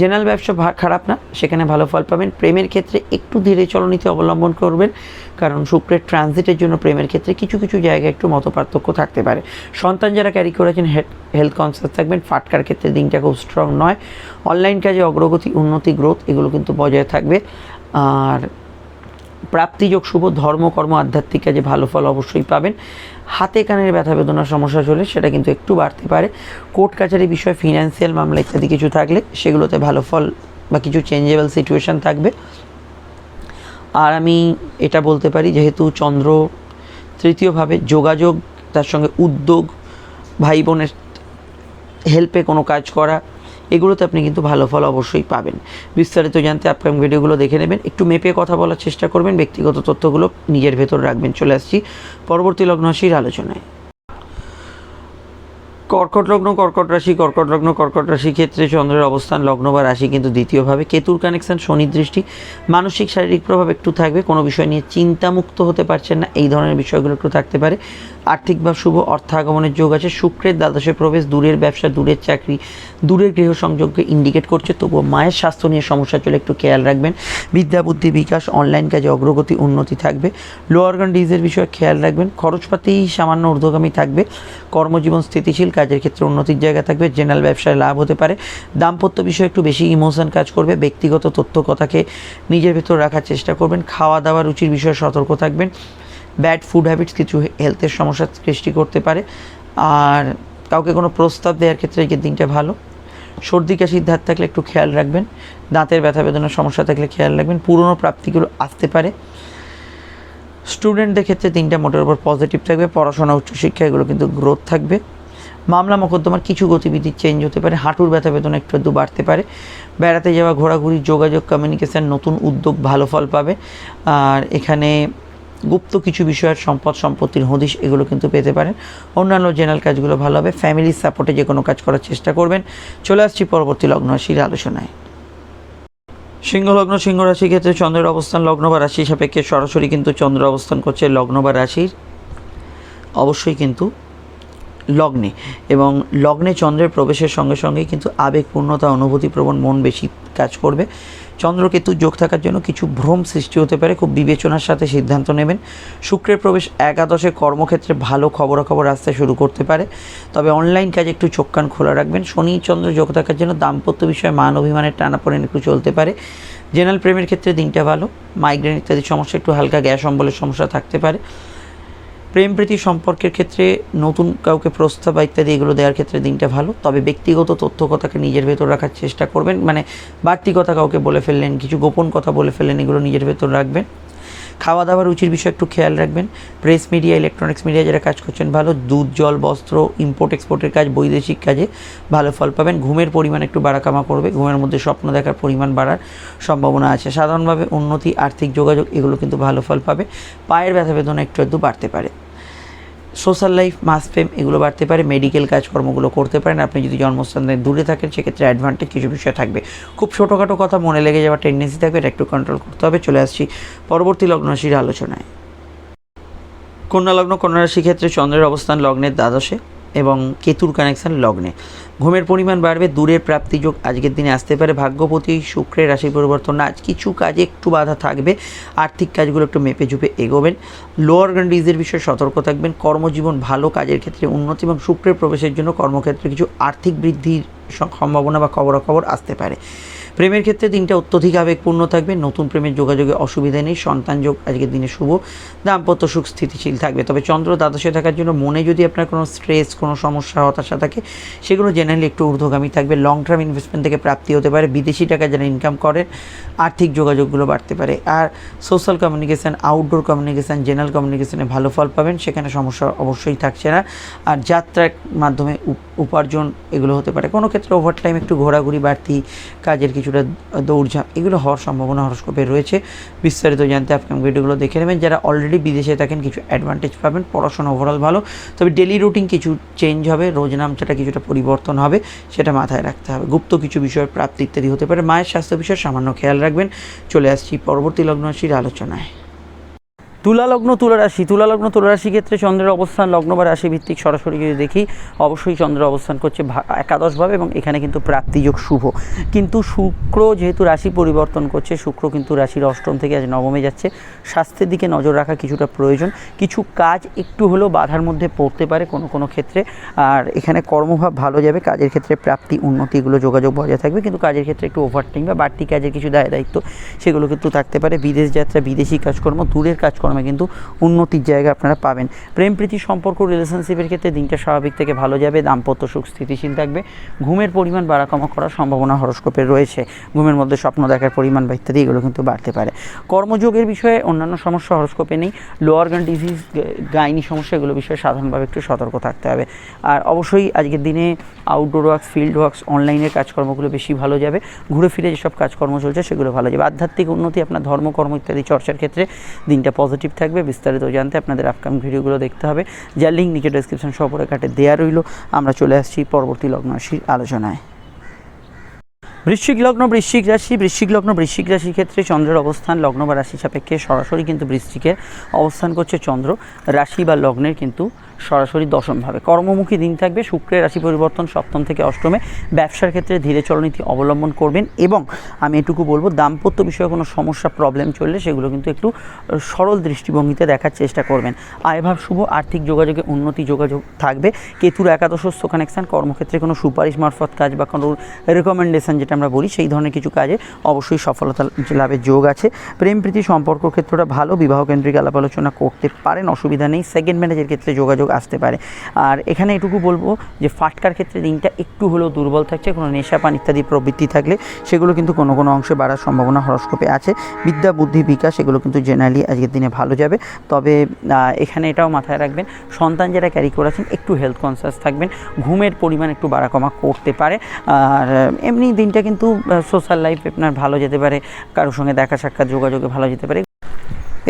জেনারেল ব্যবসা খারাপ না, সেখানে ভালো ফল পাবেন। প্রেমের ক্ষেত্রে একটু ধীরে চলনীতি অবলম্বন করবেন, কারণ শুক্রের ট্রানজিটের জন্য প্রেমের ক্ষেত্রে কিছু কিছু জায়গায় একটু মতপার্থক্য থাকতে পারে। সন্তান যারা ক্যারি করেছেন হেলথ কনসিয়াস থাকবেন। ফাটকার ক্ষেত্রে দিনটা খুব স্ট্রং নয়। অনলাইন কাজে অগ্রগতি, উন্নতি গ্রোথ এগুলো কিন্তু বজায় থাকবে। আর প্রাপ্তিযোগ শুভ ধর্মকর্ম আধ্যাত্মিক কাজে ভালো ফল অবশ্যই পাবেন। হাতে কানের ব্যথা বেদনার সমস্যা চলে, সেটা কিন্তু একটু বাড়তে পারে। কোর্ট কাছারি বিষয় ফিনান্সিয়াল মামলা ইত্যাদি কিছু থাকলে সেগুলোতে ভালো ফল বা কিছু চেঞ্জেবল সিচুয়েশন থাকবে। আর আমি এটা বলতে পারি, যেহেতু চন্দ্র তৃতীয়ভাবে যোগাযোগ, তার সঙ্গে উদ্যোগ ভাই বোনের হেল্পে কোনো কাজ করা এগুলোতে আপনি কিন্তু ভালো ফল অবশ্যই পাবেন। বিস্তারিত জানতে আপকামিং ভিডিওগুলো দেখে নেবেন। একটু মেপে কথা বলার চেষ্টা করবেন, ব্যক্তিগত তথ্যগুলো নিজের ভেতর রাখবেন। চলে আসছি পরবর্তী লগ্ন রাশির আলোচনায়। কর্কট লগ্ন, কর্কট রাশি, কর্কট লগ্ন, কর্কট রাশি ক্ষেত্রে চন্দ্রের অবস্থান লগ্ন বা রাশি কিন্তু দ্বিতীয়ভাবে। কেতুর কানেকশন শনির দৃষ্টি, মানসিক, শারীরিক প্রভাব একটু থাকবে। কোনো বিষয় নিয়ে চিন্তামুক্ত হতে পারছেন না। এই ধরনের বিষয়গুলো একটু থাকতে পারে। আর্থিক বা শুভ অর্থাগমনের যোগ আছে। শুক্রের দ্বাদশে প্রবেশ, দূরের ব্যবসা, দূরের চাকরি, দূরের গৃহ সংযোগকে ইন্ডিকেট করছে। তবুও মায়ের স্বাস্থ্য নিয়ে সমস্যা চলে, একটু খেয়াল রাখবেন। বিদ্যা, বুদ্ধি বিকাশ অনলাইন কাজে অগ্রগতি, উন্নতি থাকবে। লো অর্গান ডিজের বিষয়ে খেয়াল রাখবেন। খরচপাতি সামান্য ঊর্ধ্বগামী থাকবে। কর্মজীবন স্থিতিশীল, কাজের ক্ষেত্রে উন্নতির জায়গা থাকবে। জেনারেল ব্যবসায় লাভ হতে পারে। দাম্পত্য বিষয়ে একটু বেশি ইমোশন কাজ করবে। ব্যক্তিগত তথ্য কথাকে নিজের ভেতর রাখার চেষ্টা করবেন। খাওয়া দাওয়া রুচির বিষয়ে সতর্ক থাকবেন। ব্যাড ফুড হ্যাবিটস, কিছু হেলথের সমস্যার সৃষ্টি করতে পারে। আর কাউকে কোনো প্রস্তাব দেওয়ার ক্ষেত্রে এই দিনটা ভালো। সর্দি কাশির ধার থাকলে একটু খেয়াল রাখবেন। দাঁতের ব্যথা, বেদনার সমস্যা থাকলে খেয়াল রাখবেন। পুরনো প্রাপ্তিগুলো আসতে পারে। স্টুডেন্টদের ক্ষেত্রে তিনটা মোটের উপর পজিটিভ থাকবে। পড়াশোনা, উচ্চশিক্ষা, এগুলো কিন্তু গ্রোথ থাকবে। মামলা মোকদ্দমার কিছু গতিবিধি চেঞ্জ হতে পারে। হাঁটুর ব্যথা, বেদনা একটু একটু বাড়তে পারে। বেড়াতে যাওয়া, ঘোরাঘুরি, যোগাযোগ কমিউনিকেশান নতুন উদ্যোগ, ভালো ফল পাবে। আর এখানে গুপ্ত কিছু বিষয়ের সম্পদ, সম্পত্তির হদিশ এগুলো কিন্তু পেতে পারেন। অন্যান্য জেনারেল কাজগুলো ভালো হবে। ফ্যামিলির সাপোর্টে যে কোনো কাজ করার চেষ্টা করবেন। চলে আসছি পরবর্তী লগ্ন রাশির আলোচনায়। সিংহ লগ্ন, সিংহ রাশির ক্ষেত্রে চন্দ্রের অবস্থান লগ্ন বা রাশি সাপেক্ষে সরাসরি কিন্তু চন্দ্র অবস্থান করছে লগ্ন বা রাশির। অবশ্যই কিন্তু লগ্নে এবং লগ্নে চন্দ্রের প্রবেশের সঙ্গে সঙ্গেই কিন্তু আবেগপূর্ণতা, অনুভূতিপ্রবণ মন বেশি কাজ করবে। চন্দ্রকেতু যোগ থাকার জন্য কিছু ভ্রম সৃষ্টি হতে পারে। খুব বিবেচনার সাথে সিদ্ধান্ত নেবেন। শুক্রের প্রবেশ একাদশে কর্মক্ষেত্রে ভালো খবরাখবর আসতে শুরু করতে পারে। তবে অনলাইন কাজে একটু চোখ কান খোলা রাখবেন। শনি চন্দ্র যোগ থাকার জন্য দাম্পত্য বিষয়ে মান অভিমানের টানাপোড়েন একটু চলতে পারে। জেনারেল প্রেমের ক্ষেত্রে দিনটা ভালো। মাইগ্রেন ইত্যাদি সমস্যা একটু হালকা গ্যাস অম্বলের সমস্যা থাকতে পারে। প্রেম প্রীতি সম্পর্কের ক্ষেত্রে নতুন কাউকে প্রস্তাব ইত্যাদি এগুলো দেওয়ার ক্ষেত্রে দিনটা ভালো। তবে ব্যক্তিগত তথ্য কথাকে নিজের ভেতর রাখার চেষ্টা করবেন। মানে বাড়তি কথা কাউকে বলে ফেললেন, কিছু গোপন কথা বলে ফেললেন, এগুলো নিজের ভেতর রাখবেন। খাওয়া দাওয়া রুচির বিষয়ে একটু খেয়াল রাখবেন। প্রেস মিডিয়া ইলেকট্রনিক্স মিডিয়া যারা কাজ করছেন, ভালো। দুধ, জল, বস্ত্র ইম্পোর্ট এক্সপোর্টের কাজ, বৈদেশিক কাজে ভালো ফল পাবেন। ঘুমের পরিমাণ একটু বাড়াকামা করবে। ঘুমের মধ্যে স্বপ্ন দেখার পরিমাণ বাড়ার সম্ভাবনা আছে। সাধারণভাবে উন্নতি, আর্থিক যোগাযোগ, এগুলো কিন্তু ভালো ফল পাবে। পায়ের ব্যথা বেদনা একটু একটু বাড়তে পারে। সোশ্যাল লাইফ, মাস ফেম এগুলো বাড়তে পারে, মেডিকেল কাজকর্মগুলো করতে পারেন। আপনি যদি জন্মস্থান থেকে দূরে থাকেন, সেক্ষেত্রে অ্যাডভান্টেজ কিছু বিষয় থাকবে। খুব ছোটোখাটো কথা মনে লেগে যাওয়ার টেন্ডেন্সি থাকবে, এটা একটু কন্ট্রোল করতে হবে। চলে আসছি পরবর্তী লগ্নরাশির আলোচনায়। কন্যা লগ্ন, কন্যা রাশি ক্ষেত্রে চন্দ্রের অবস্থান, লগ্নের দ্বাদশে। এবং কেতুর কানেকশন লগ্নে। ঘুমের পরিমাণ বাড়বে, দূরের প্রাপ্তিযোগ আজকের দিনে আসতে পারে। ভাগ্যপতি শুক্রের রাশি পরিবর্তন আজ কিছু কাজে একটু বাধা থাকবে। আর্থিক কাজগুলো একটু মেপে ঝুপে এগোবেন। লোয়ার গ্যান্ডিজের বিষয়ে সতর্ক থাকবেন। কর্মজীবন ভালো কাজের ক্ষেত্রে উন্নতি এবং শুক্রের প্রবেশের জন্য কর্মক্ষেত্রে কিছু আর্থিক বৃদ্ধির সম্ভাবনা বা খবরাখবর আসতে পারে। প্রেমের ক্ষেত্রে দিনটা অত্যধিক আবেগপূর্ণ থাকবে, নতুন প্রেমের যোগাযোগে অসুবিধা নেই, সন্তান যোগ, আজকের দিনে শুভ, দাম্পত্য সুখ স্থিতিশীল থাকবে। তবে চন্দ্র দ্বাদশে থাকার জন্য মনে যদি আপনার কোনো স্ট্রেস কোনো সমস্যা, হতাশা থাকে, সেগুলো জেনারেলি একটু ঊর্ধ্বগামী থাকবে। লং টার্ম ইনভেস্টমেন্ট থেকে প্রাপ্তি হতে পারে, বিদেশি টাকা যারা ইনকাম করেন আর্থিক যোগাযোগগুলো বাড়তে পারে। আর social communication outdoor communication general কমিউনিকেশানে ভালো ফল পাবেন, সেখানে সমস্যা অবশ্যই থাকছে না। আর যাত্রার মাধ্যমে উপ- উপার্জন এগুলো হতে পারে। কোনো কর্মক্ষেত্রে ওভারটাইম একটু ঘোরাঘুরি, বাড়তি কাজের কিছুটা দৌড়ঝাঁপ, এগুলো হওয়ার সম্ভাবনা হরস্কোপে রয়েছে। বিস্তারিত জানতে আপনি ভিডিওগুলো দেখে নেবেন। যারা অলরেডি বিদেশে থাকেন, কিছু অ্যাডভান্টেজ পাবেন। পড়াশোনা ওভারঅল ভালো। তবে ডেলি রুটিন কিছু চেঞ্জ হবে। রোজ নামচাটা কিছুটা পরিবর্তন হবে, সেটা মাথায় রাখতে হবে। গুপ্ত কিছু বিষয়ের প্রাপ্তি ইত্যাদি হতে পারে। মায়ের স্বাস্থ্য বিষয়ে সামান্য খেয়াল রাখবেন। চলে আসছি পরবর্তী লগ্ন রাশির আলোচনায়। তুলা লগ্ন, তুলা রাশি। তুলা লগ্ন ক্ষেত্রে চন্দ্রের অবস্থান, লগ্ন বা রাশি ভিত্তিক সরাসরি যদি দেখি, অবশ্যই চন্দ্রের অবস্থান করছে একাদশভাবে এবং এখানে কিন্তু প্রাপ্তিযোগ শুভ। কিন্তু শুক্র যেহেতু রাশি পরিবর্তন করছে, শুক্র কিন্তু রাশির অষ্টম থেকে আজ নবমে যাচ্ছে। স্বাস্থ্যের দিকে নজর রাখা কিছুটা প্রয়োজন। কিছু কাজ একটু হলেও বাধার মধ্যে পড়তে পারে কোনো কোনো ক্ষেত্রে। আর এখানে কর্মভাব ভালো যাবে, কাজের ক্ষেত্রে প্রাপ্তি উন্নতি এগুলো যোগাযোগ বজায় থাকবে। কিন্তু কাজের ক্ষেত্রে একটু ওভারটাইম বা বাড়তি কাজের কিছু দায় দায়িত্ব সেগুলো কিন্তু থাকতে পারে। বিদেশ যাত্রা, বিদেশি কাজকর্ম, দূরের কাজকর্মে কিন্তু উন্নতির জায়গা আপনারা পাবেন। প্রেম, প্রীতি, সম্পর্ক রিলেশনশিপের ক্ষেত্রে দিনটা স্বাভাবিক থেকে ভালো যাবে, দাম্পত্য সুখ স্থিতিশীল থাকবে। ঘুমের পরিমাণ বাড়াকমা করার সম্ভাবনা হরস্কোপে রয়েছে। ঘুমের মধ্যে স্বপ্ন দেখার পরিমাণ বা ইত্যাদি এগুলো কিন্তু বাড়তে পারে। কর্মযোগের বিষয়ে অন্যান্য সমস্যা হরস্কোপে নেই। লো অর্গান ডিজিজ গাইনি সমস্যা এগুলো বিষয়ে সাধারণভাবে একটু সতর্ক থাকতে হবে। আর অবশ্যই আজকের দিনে আউটডোর ওয়ার্কস ফিল্ড ওয়ার্কস অনলাইনের কাজকর্মগুলো বেশি ভালো যাবে। ঘুরে ফিরে যেসব কাজকর্ম চলছে সেগুলো ভালো যাবে। আধ্যাত্মিক উন্নতি, আপনার ধর্মকর্ম ইত্যাদি চর্চার ক্ষেত্রে দিনটা পজিটিভ থাকবে, বিস্তারিত জানতে আপনাদের আপকামিং ভিডিওগুলো দেখতে হবে। যার লিঙ্ক নিচে ডিসক্রিপশন সপরে কাটে দেওয়া রইল। আমরা চলে আসছি পরবর্তী লগ্ন রাশির আলোচনায়। বৃশ্চিক লগ্ন, বৃশ্চিক রাশি, বৃশ্চিক লগ্ন, বৃশ্চিক রাশির ক্ষেত্রে চন্দ্রের অবস্থান লগ্ন বা রাশি সাপেক্ষে সরাসরি কিন্তু বৃষ্টিকে অবস্থান করছে চন্দ্র। রাশি বা লগ্নের কিন্তু সরাসরি দশমভাবে কর্মমুখী দিন থাকবে, শুক্রের রাশি পরিবর্তন সপ্তম থেকে অষ্টমে। ব্যবসার ক্ষেত্রে ধীরে চলনীতি অবলম্বন করবেন এবং আমি এটুকু বলব, দাম্পত্য বিষয়ে কোনো সমস্যা প্রবলেম চললে সেগুলো কিন্তু একটু সরল দৃষ্টিভঙ্গিতে দেখার চেষ্টা করবেন। আয়ভাব শুভ, আর্থিক যোগাযোগে উন্নতি যোগাযোগ থাকবে। কেতুর একাদশস্থ কানেকশান কর্মক্ষেত্রে কোনো সুপারিশ মারফত কাজ বা কোনো রেকমেন্ডেশন যেটা আমরা বলি, সেই ধরনের কিছু কাজে অবশ্যই সফলতা লাভের যোগ আছে। প্রেম, প্রীতি, সম্পর্ক ক্ষেত্রটা ভালো, বিবাহ কেন্দ্রিক আলাপ আলোচনা করতে পারেন, অসুবিধা নেই। সেকেন্ড ম্যারেজের ক্ষেত্রে যোগাযোগ আসতে পারে। আর এখানে এটুকু বলব যে ফাটকার ক্ষেত্রে দিনটা একটু হলেও দুর্বল থাকছে, কোনো নেশাপান ইত্যাদি প্রবৃত্তি থাকলে সেগুলো কিন্তু কোনো কোনো অংশে বাড়ার সম্ভাবনা হরস্কোপে আছে। বিদ্যা, বুদ্ধি, বিকাশ এগুলো কিন্তু জেনারেলি আজকের দিনে ভালো যাবে। তবে এখানে এটাও মাথায় রাখবেন, সন্তান যারা ক্যারি করেছেন একটু হেলথ কনসিয়াস থাকবেন, ঘুমের পরিমাণ একটু বাড়া কমা করতে পারে। আর, এমনি দিনটা কিন্তু সোশ্যাল লাইফ আপনার ভালো যেতে পারে, কারোর সঙ্গে দেখা সাক্ষাৎ যোগাযোগে ভালো যেতে পারে।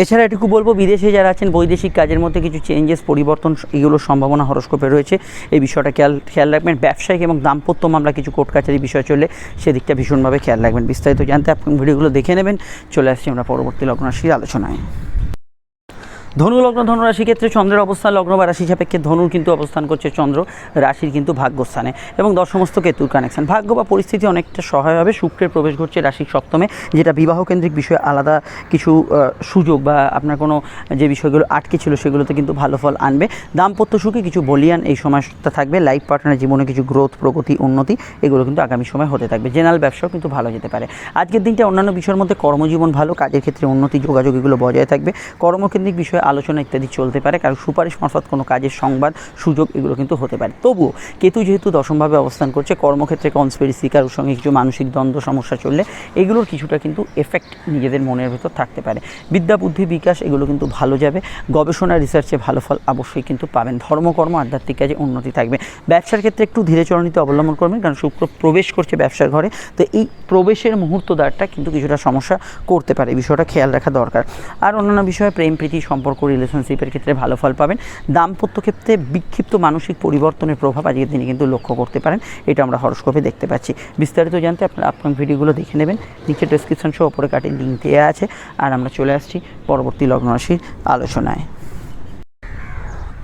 এছাড়া এটুকু বলব, বিদেশে যারা আছেন, বৈদেশিক কাজের মধ্যে কিছু চেঞ্জেস পরিবর্তন এগুলোর সম্ভাবনা হরস্কোপে রয়েছে। এই বিষয়টা খেয়াল খেয়াল রাখবেন, ব্যবসায়িক এবং দাম্পত্য মামলা কিছু কোর্ট কাছারি বিষয় চলে সেদিকটা ভীষণভাবে খেয়াল রাখবেন। বিস্তারিত জানতে আপনি ভিডিওগুলো দেখে নেবেন। চলে আসছি আমরা পরবর্তী লগ্ন রাশির আলোচনায়। ধনু লগ্ন ধনুরাশি ক্ষেত্রে চন্দ্রের অবস্থান লগ্ন বা রাশি সাপেক্ষে ধনুর কিন্তু অবস্থান করছে চন্দ্র রাশির কিন্তু ভাগ্যস্থানে। এবং দশমস্ত কেতুর কানেকশন ভাগ্য বা পরিস্থিতি অনেকটা সহায় হবে। শুক্রের প্রবেশ ঘটছে রাশির সপ্তমে, যেটা বিবাহ কেন্দ্রিক বিষয়ে আলাদা কিছু সুযোগ বা আপনার কোনো যে বিষয়গুলো আটকে ছিল সেগুলোতে কিন্তু ভালো ফল আনবে। দাম্পত্য সুখে কিছু বলিয়ান এই সময়টা থাকবে। লাইফ পার্টনার জীবনে কিছু গ্রোথ প্রগতি, উন্নতি, এগুলো কিন্তু আগামী সময় হতে থাকবে। জেনারেল ব্যবসাও কিন্তু ভালো যেতে পারে। আজকের দিনটা অন্যান্য বিষয়ের মধ্যে কর্মজীবন ভালো। কাজের ক্ষেত্রে উন্নতি, যোগাযোগ এগুলো বজায় থাকবে। কর্মকেন্দ্রিক বিষয়ে আলোচনা ইত্যাদি চলতে পারে, কারণ সুপারিশ মারফত কোনো কাজের সংবাদ, সুযোগ এগুলো কিন্তু হতে পারে। তবুও কেতু যেহেতু দশমভাবে অবস্থান করছে, কর্মক্ষেত্রে কনস্পিরেসি কারোর সঙ্গে কিছু মানসিক দ্বন্দ্ব, সমস্যা চললে এগুলোর কিছুটা কিন্তু এফেক্ট নিজেদের মনের ভেতর থাকতে পারে। বিদ্যা, বুদ্ধি, বিকাশ এগুলো কিন্তু ভালো যাবে। গবেষণা রিসার্চে ভালো ফল অবশ্যই কিন্তু পাবেন। ধর্মকর্ম, আধ্যাত্মিক কাজে উন্নতি থাকবে। ব্যবসার ক্ষেত্রে একটু ধীরে চরণীতে অবলম্বন করবেন, কারণ শুক্র প্রবেশ করছে ব্যবসার ঘরে। তো এই প্রবেশের মুহূর্ত দ্বারটা কিন্তু কিছুটা সমস্যা করতে পারে বিষয়টা খেয়াল রাখা দরকার। আর অন্যান্য বিষয়ে প্রেম, প্রীতি সম্পর্ক রিলেশনশিপের ক্ষেত্রে ভালো ফল পাবেন। দাম্পত্য ক্ষেত্রে বিক্ষিপ্ত মানসিক পরিবর্তনের প্রভাব আজকের দিনে কিন্তু লক্ষ্য করতে পারেন। এটা আমরা হরস্কোপে দেখতে পাচ্ছি। বিস্তারিত জানতে আপনারা আপনার ভিডিওগুলো দেখে নেবেন। নিচে ডেসক্রিপশন সহ ওপরে কাটে লিঙ্ক দেওয়া আছে। আর আমরা চলে আসছি পরবর্তী লগ্ন রাশির আলোচনায়।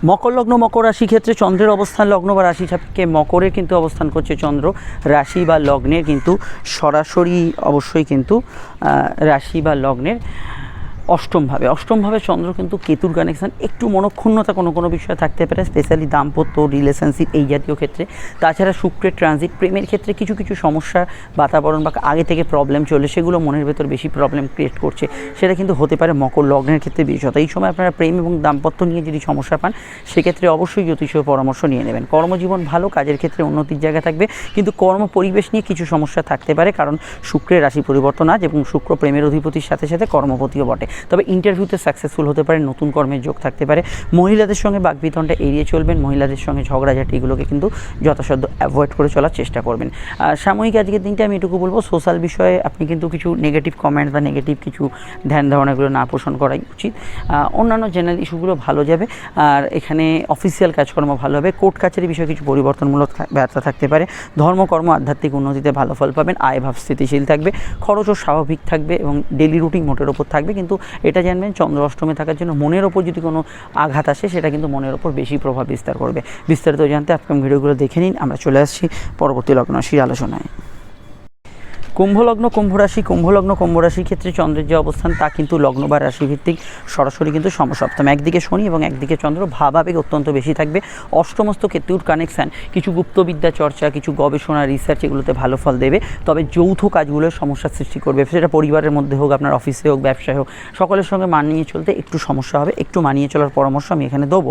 মকর লগ্ন, মকর রাশি ক্ষেত্রে চন্দ্রের অবস্থান, লগ্ন বা রাশি সাপেক্ষে মকরের কিন্তু অবস্থান করছে চন্দ্র। রাশি বা লগ্নের কিন্তু সরাসরি অবশ্যই কিন্তু রাশি বা লগ্নের অষ্টমভাবে। অষ্টমভাবে চন্দ্র কিন্তু কেতুর কানেকশান একটু মনক্ষুণ্ণতা কোনো কোনো বিষয়ে থাকতে পারে স্পেশালি দাম্পত্য রিলেশনশিপ এই জাতীয় ক্ষেত্রে। তাছাড়া শুক্রের ট্রানজিট প্রেমের ক্ষেত্রে কিছু কিছু সমস্যা, বাতাবরণ বা আগে থেকে প্রবলেম চলে, সেগুলো মনের ভেতর বেশি প্রবলেম ক্রিয়েট করছে। সেটা কিন্তু হতে পারে মকর লগ্নের ক্ষেত্রে বিশেষত। এই সময় আপনারা প্রেম এবং দাম্পত্য নিয়ে যদি সমস্যা পান, সেক্ষেত্রে অবশ্যই জ্যোতিষীয় পরামর্শ নিয়ে নেবেন। কর্মজীবন ভালো, কাজের ক্ষেত্রে উন্নতির জায়গা থাকবে, কিন্তু কর্ম পরিবেশ নিয়ে কিছু সমস্যা থাকতে পারে, কারণ শুক্রের রাশি পরিবর্তন আজ এবং শুক্র প্রেমের অধিপতির সাথে সাথে কর্মপতিও বটে। তবে ইন্টারভিউতে সাকসেসফুল হতে পারে, নতুন কর্মের যোগ থাকতে পারে। মহিলাদের সঙ্গে বাকবিতনটা এড়িয়ে চলবেন, মহিলাদের সঙ্গে ঝগড়াঝাটি এগুলোকে কিন্তু যথাসাধ্য অ্যাভয়েড করে চলার চেষ্টা করবেন। সাময়িক আজকের দিনটা আমি এটুকু বলব সোশ্যাল বিষয়ে আপনি কিন্তু কিছু নেগেটিভ কমেন্ট বা নেগেটিভ কিছু ধ্যান ধারণাগুলো না পোষণ করাই উচিত। অন্যান্য জেনারেল ইস্যুগুলো ভালো যাবে, আর এখানে অফিসিয়াল কাজকর্ম ভালো হবে কোর্ট কাছারি বিষয়ে কিছু পরিবর্তনমূলক ব্যর্থা থাকতে পারে। ধর্মকর্ম আধ্যাত্মিক উন্নতিতে ভালো ফল পাবেন, আয় ভাব স্থিতিশীল থাকবে খরচও স্বাভাবিক থাকবে এবং ডেলি রুটিন মোটের ওপর থাকবে, কিন্তু এটা জানবেন, চন্দ্র অষ্টমে থাকার জন্য মনের ওপর যদি কোনো আঘাত আসে, সেটা কিন্তু মনের ওপর বেশি প্রভাব বিস্তার করবে। বিস্তারিত জানতে আপকাম ভিডিওগুলো দেখে নিন। আমরা চলে আসছি পরবর্তী লগ্নশীর আলোচনায়। কুম্ভলগ্ন কুম্ভ রাশি কুম্ভলগ্ন কুম্ভ রাশির ক্ষেত্রে চন্দ্রের যে অবস্থান, তা কিন্তু লগ্ন বা রাশি ভিত্তিক সরাসরি কিন্তু সমসপ্তম। একদিকে শনি এবং একদিকে চন্দ্র ভাবাবেগ অত্যন্ত বেশি থাকবে। অষ্টমস্ত কেতুর কানেকশান কিছু গুপ্তবিদ্যা চর্চা, কিছু গবেষণা রিসার্চ এগুলোতে ভালো ফল দেবে। তবে যৌথ কাজগুলোর সমস্যার সৃষ্টি করবে। সেটা পরিবারের মধ্যে হোক, আপনার অফিসে হোক, ব্যবসায় হোক, সকলের সঙ্গে মানিয়ে চলতে একটু সমস্যা হবে। একটু মানিয়ে চলার পরামর্শ আমি এখানে দেবো।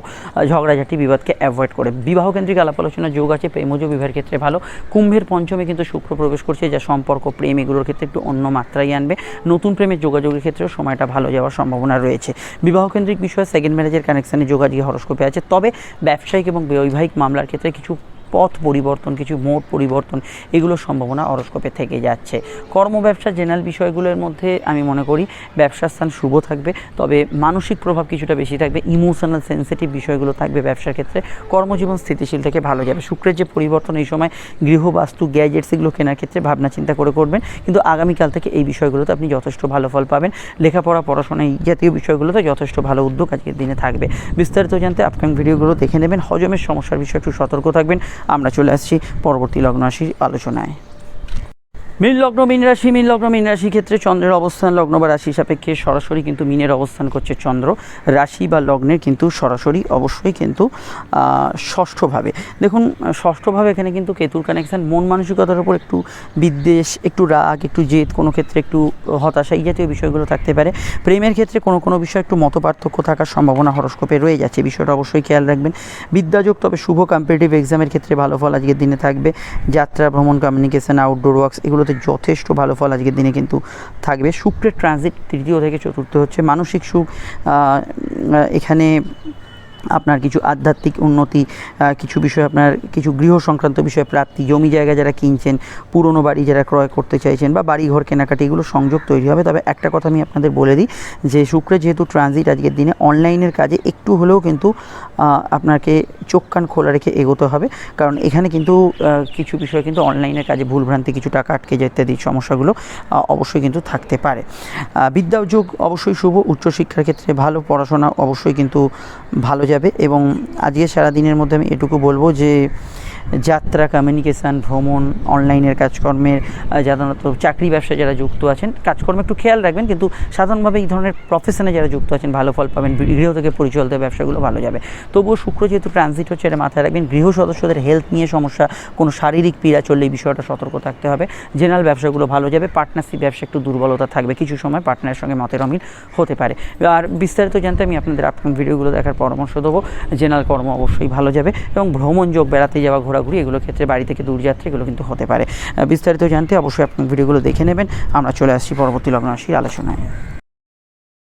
ঝগড়াঝাটি বিবাদকে অ্যাভয়েড করে। বিবাহ কেন্দ্রিক আলাপ আলোচনা, যোগ আছে, প্রেমজ বিবাহের ক্ষেত্রে ভালো। কুম্ভের পঞ্চমে কিন্তু শুক্র প্রবেশ করছে, যা সম্পর্ক প্রেম এগুলোর ক্ষেত্রে একটু অন্য মাত্রায় আনবে। নতুন প্রেমের যোগাযোগের ক্ষেত্রেও সময়টা ভালো যাওয়ার সম্ভাবনা রয়েছে। বিবাহকেন্দ্রিক বিষয়ে সেকেন্ড ম্যারেজের কানেকশানে যোগাযোগ হরস্কোপে আছে। তবে ব্যবসায়িক এবং বৈবাহিক মামলার ক্ষেত্রে কিছু পথ পরিবর্তন, কিছু মোট পরিবর্তন এগুলোর সম্ভাবনা হরস্কোপে থেকে যাচ্ছে। কর্ম ব্যবসা জেনারেল বিষয়গুলোর মধ্যে আমি মনে করি ব্যবসার স্থান শুভ থাকবে, তবে মানসিক প্রভাব কিছুটা বেশি থাকবে ইমোশনাল সেন্সিটিভ বিষয়গুলো থাকবে ব্যবসার ক্ষেত্রে। কর্মজীবন স্থিতিশীল থেকে ভালো যাবে। শুক্রের যে পরিবর্তন এই সময় গৃহবাস্তু গ্যাজেটস এগুলো কেনার ক্ষেত্রে ভাবনা চিন্তা করে করবেন, কিন্তু আগামীকাল থেকে এই বিষয়গুলোতে আপনি যথেষ্ট ভালো ফল পাবেন। লেখাপড়া, পড়াশোনা এই জাতীয় বিষয়গুলোতে যথেষ্ট ভালো উদ্যোগ আজকের দিনে থাকবে। বিস্তারিত জানতে আপকামিং ভিডিওগুলো দেখে নেবেন। হজমের সমস্যার বিষয়ে একটু সতর্ক থাকবেন। আমরা চলে আসছি পরবর্তী লগ্ন রাশির আলোচনায়। মীন লগ্ন, মীন রাশি, মীন লগ্ন, মীন রাশি ক্ষেত্রে চন্দ্রের অবস্থান, লগ্ন বা রাশি সাপেক্ষে সরাসরি কিন্তু মিনের অবস্থান করছে চন্দ্র। রাশি বা লগ্নের কিন্তু সরাসরি অবশ্যই কিন্তু ষষ্ঠভাবে। দেখুন, ষষ্ঠভাবে এখানে কিন্তু কেতুর কানেকশান মন মানসিকতার উপর একটু বিদ্বেষ, একটু রাগ, একটু জেদ, কোনো ক্ষেত্রে একটু হতাশা এই জাতীয় বিষয়গুলো থাকতে পারে। প্রেমের ক্ষেত্রে কোনো কোনো বিষয় একটু মতপার্থক্য থাকার সম্ভাবনা হরস্কোপে রয়ে যাচ্ছে, বিষয়টা অবশ্যই খেয়াল রাখবেন। বিদ্যাযোগ, তবে শুভ কম্পিটিটিভ এক্সামের ক্ষেত্রে ভালো ফল আজকের দিনে থাকবে। যাত্রা, ভ্রমণ কমিউনিকেশন আউটডোর ওয়ার্কস এগুলোতে যথেষ্ট ভালো ফল আজকের দিনে কিন্তু থাকবে। শুক্রের ট্রানজিট তৃতীয় থেকে চতুর্থ হচ্ছে মানসিক সুখ। এখানে আপনার কিছু আধ্যাত্মিক উন্নতি কিছু বিষয় আপনার কিছু গৃহ সংক্রান্ত বিষয় প্রাপ্তি, জমি জায়গা যারা কিনছেন, পুরনো বাড়ি যারা ক্রয় করতে চাইছেন বা বাড়ি ঘর কেনাকাটি, এগুলো সংযোগ তৈরি হবে। তবে একটা কথা আমি আপনাদের বলে দিই, যে শুক্রের যেহেতু ট্রানজিট আজকের দিনে অনলাইনের কাজে একটু হলেও কিন্তু আপনাকে চোখ কান খোলা রেখে এগোতে হবে। কারণ এখানে কিন্তু কিছু বিষয় কিন্তু অনলাইনের কাজে ভুলভ্রান্তি, কিছু টাকা আটকে যায় ইত্যাদি সমস্যাগুলো অবশ্যই কিন্তু থাকতে পারে। বিদ্যা যোগ অবশ্যই শুভ, উচ্চশিক্ষার ক্ষেত্রে ভালো, পড়াশোনা অবশ্যই কিন্তু ভালো যাবে এবং আজকে সারাদিনের মধ্যে আমি এটুকু বলব যে যাত্রা কমিউনিকেশান ভ্রমণ অনলাইনের কাজকর্মের সাধারণত চাকরি ব্যবসায় যারা যুক্ত আছেন, কাজকর্মে একটু খেয়াল রাখবেন, কিন্তু সাধারণভাবে এই ধরনের প্রফেশনে যারা যুক্ত আছেন, ভালো ফল পাবেন, গৃহ থেকে পরিচালিত ব্যবসাগুলো ভালো যাবে। তবুও শুক্র যেহেতু ট্রানজিট হচ্ছে, এটা মাথায় রাখবেন, গৃহ সদস্যদের হেলথ নিয়ে সমস্যা, কোনো শারীরিক পীড়া চললে এই বিষয়টা সতর্ক থাকতে হবে। জেনারেল ব্যবসাগুলো ভালো যাবে পার্টনারশিপ ব্যবসা একটু দুর্বলতা থাকবে, কিছু সময় পার্টনারের সঙ্গে মতের অমিল হতে পারে। আর বিস্তারিত জানতে আমি আপনাদের আপকাম ভিডিওগুলো দেখার পরামর্শ দেবো। জেনারেল কর্ম অবশ্যই ভালো যাবে এবং ভ্রমণ যোগ, বেড়াতে যাওয়া ঘোরাঘুরি, এগুলো ক্ষেত্রে বাড়ি থেকে দূরযাত্রা এগুলো কিন্তু হতে পারে। বিস্তারিত জানতে অবশ্যই আপনি ভিডিওগুলো দেখে নেবেন। আমরা চলে আসছি পরবর্তী লগ্ন আলোচনায়।